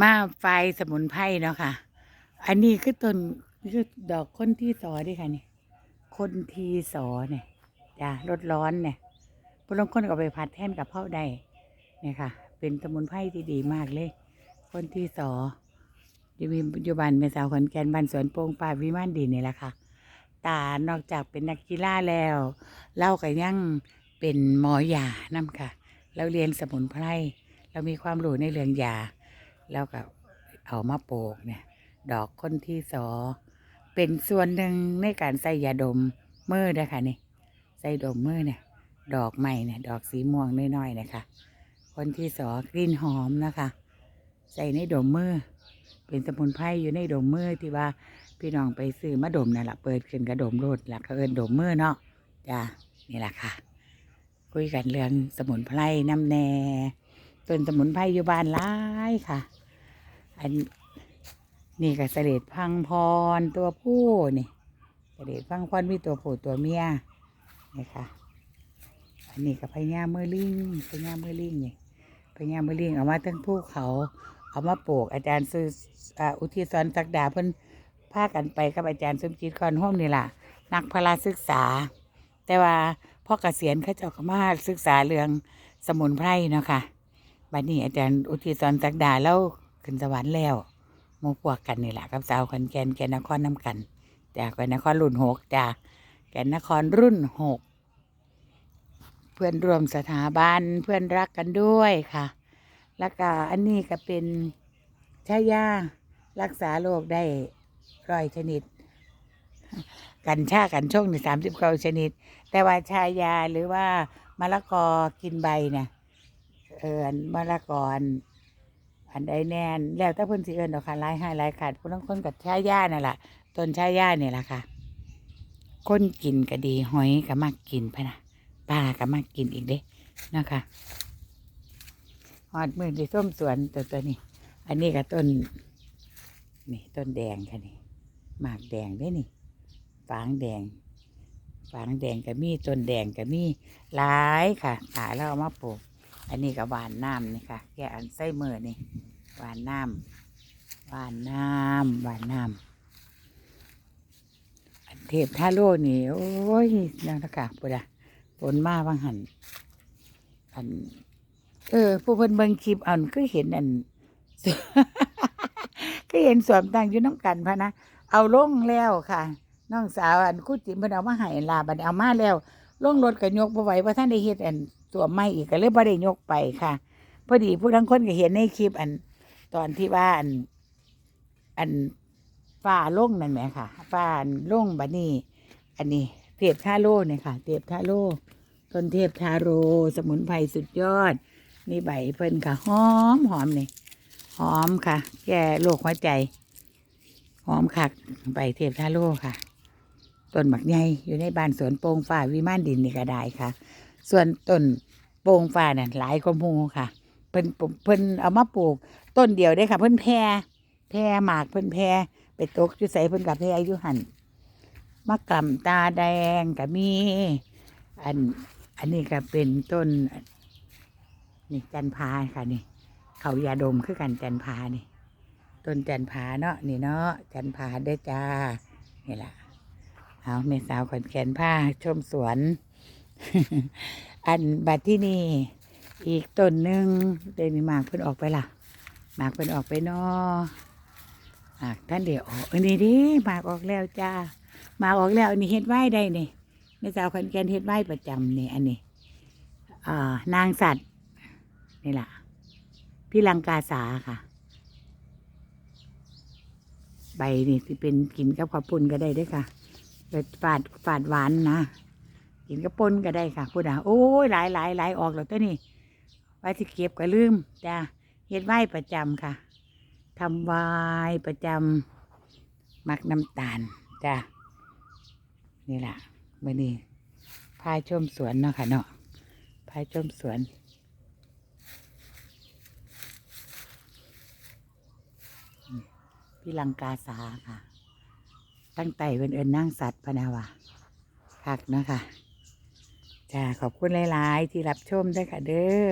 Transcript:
มาไฟสมุนไพรเนาะค่ะ อันนี้คือต้นนี่คือดอกคนที่สอด้วยค่ะนี่คนทีสอเนี่ยจ้ะรสร้อนเนี่ยพวกลงคนก็ไปผัดแทนกับเผาได้เนี่ยค่ะ เป็นสมุนไพรที่ดีมากเลย คนที่สออยู่มีอยู่บ้านเมสาวขอนแก่นบ้านสวนโป่งป่าวิมานดินนี่แหละค่ะ ตานอกจากเป็นนักกีฬาแล้ว เล่าก็ยังเป็นหมอยานํค่ะ เราเรียนสมุนไพร เรามีความรู้ในเรื่องยา แล้วก็เอามาโปลูกเนี่ย ดอกคนที่สอ เป็นส่วนหนึ่งในการใส่ยาดมมือนะคะนี่ใส่ดมมือเนี่ย ดอกใหม่เนี่ย ดอกสีม่วงน้อยๆนะคะ คนที่สอกลิ่นหอมนะคะ ใส่ในดมมือเป็นสมุนไพรอยู่ในดมมือที่ว่าพี่น้องไปซื้อมาดมนั่นแหละเปิดขึ้นกระดมโลดหลักเขาเอินดมมือเนาะจ้านี่แหละค่ะ คุยกันเรื่องสมุนไพรน้ำแน่ต้นสมุนไพรอยู่บ้านหลายค่ะ อันนี่ก็เสด็จพังพรตัวผู้นี่เสด็จพังพรมีตัวผู้ตัวเมียนี่ค่ะ อันนี้ก็พญาเมื่อลิงพญาเมื่อลิงนี่พญาเมื่อลิงเอามาตั้งภูเขา เอามาปลูกอาจารย์ซื้ออ,อุทิศสอนศักดาเพิ่นพากันไปกับอาจารย์สมจิตคอนห้อมนี่ล่ะ นักพลาศึกษา แต่ว่าพ่อเกษียณเขาเจ้าก็มาศึกษาเรื่องสมุนไพรเนาะค่ะบัดนี้อาจารย์อุทิศสอนศักดาแล้ว ขึ้นสวรรค์แล้วมูพวกกันนี่แหละกับสาวขอนแก่นแก่นนครน้ำกันจากแก่นนครรุ่นหกจ้าแก่นนครรุ่นหกเพื่อนร่วมสถาบันเพื่อนรักกันด้วยค่ะ แล้วก็อันนี้ก็เป็นชายารักษาโรคได้ร้อยชนิด กัญชากันช่งในสามสิบเก้าชนิด แต่ว่าชายาหรือว่ามะละกอกินใบเนี่ยเอออันมะละกอ อันอันใดแน่นแล้วแต่เพิ่นสิเอิ้นดอกค่ะหลายให้หลายขาดผู้ลางคนกับชายานั่นแหละต้นชายาเนี่ยแหละค่ะ คนกินก็ดีหอยก็มักกินพะนะปลาก็มักกินอีกเด้นะคะหอดมือที่ส้มสวนตัวตัวนี้ อันนี้ก็ต้น นี่ต้นแดงค่ะนี่หมากแดงได้นี่ฝางแดงฝางแดงก็มีต้นแดงก็มีหลายค่ะตายแล้วเอามาปลูก อันนี้ก็หวานน้ำนี่ค่ะ แกอันไส้มือนี่ หวานน้ำหวานน้ำหวานน้ำอันเทพท่าโลนี่โอ้ยนั่นละค่ะปุดะฝนมาบางหันอัน เออ ผู้เพิ่นเบิ่งคลิปเอาก็เห็นอันก็เห็นสวมตังอยู่น้ำกันพะนะเอาลงแล้วค่ะน้องสาวอันคุจิมเพิ่นเอามาให้ลาบันเอามาแล้วลงรถก็ยกบ่ไหวเพราะท่านได้เฮ็ดอันสวไม่อีกก็เลยบ่ได้ยกไปค่ะ พอดีผู้ทั้งคนก็เห็นในคลิปอัน ตอนที่ว่าอันอันฟ้าลงนั่นแหมค่ะฟ้าลงบัดนี้ อันนี้เทพทาโร่เนี่ยค่ะเทพทาโร่ต้นเทพทาโร สมุนไพรสุดยอด นี่ใบเพิ่นค่ะหอมหอมนี่หอมค่ะ แก้โรคหัวใจ หอมคักใบเทพทาโร่ค่ะต้นหมักใหญ่อยู่ในบ้านสวนโป่งฟ้าวิมานดินนี่ก็ได้ค่ะ ส่วนต้นโป่งฟ้าเนี่ยหลายกมูค่ะ เพิ่นเพิ่นเอามาปลูก ต้นเดียวได้ค่ะ เพิ่นแพรแพรหมากเพิ่นแพรไปตกอยู่ใส่เพิ่นกับแพรอยู่หันมะกล่ำตาแดงก็มี อันอันนี้ก็เป็นต้น นี่จันพาค่ะนี่ เขายาดมคือกันจันพานี่ต้นจันพาเนาะนี่เนาะจันพาได้จ้านี่ล่ะเอาเมสาวขอนแขนผ้าชมสวน อันบัดที่นี่ อีกต้นหนึ่งเดยวนี่หมากเพิ่นออกไปล่ะ หมากเพิ่นออกไปเนาะหมากท่านเดี๋ยวออกนี่ดิหมากออกแล้วจ้าหมากออกแล้วอันนี่เฮ็ดไว้ได้นี่แม่สาวขอนแกนเฮ็ดไว้ประจำเนี่ยอันนี้อ่านางสัตว์นี่แหละพี่ลังกาสาค่ะ ใบนี่ที่เป็นกินกับข้าวปุ้นก็ได้ด้วยค่ะเปิดฝาดฝาดหวานนะกินกับปนก็ได้ค่ะพูดอะโอ้ยหลายหลายหลายออกแล้วตัวนี้ ไว้ที่เก็บก็ลืมจ้าเฮ็ดไหวประจำค่ะทำไว้ประจำหมักน้ำตาลจ้านี่แหละมื่อนี้พายชมสวนเนาะค่ะเนาะพายชมสวนพี่ลังกาสาค่ะ ตั้งแต่เป็นเอินนั่งสัตว์พนาวาคักเนาะคะ จ้าขอบคุณหลาย ๆ ที่รับชมด้วยค่ะเด้อ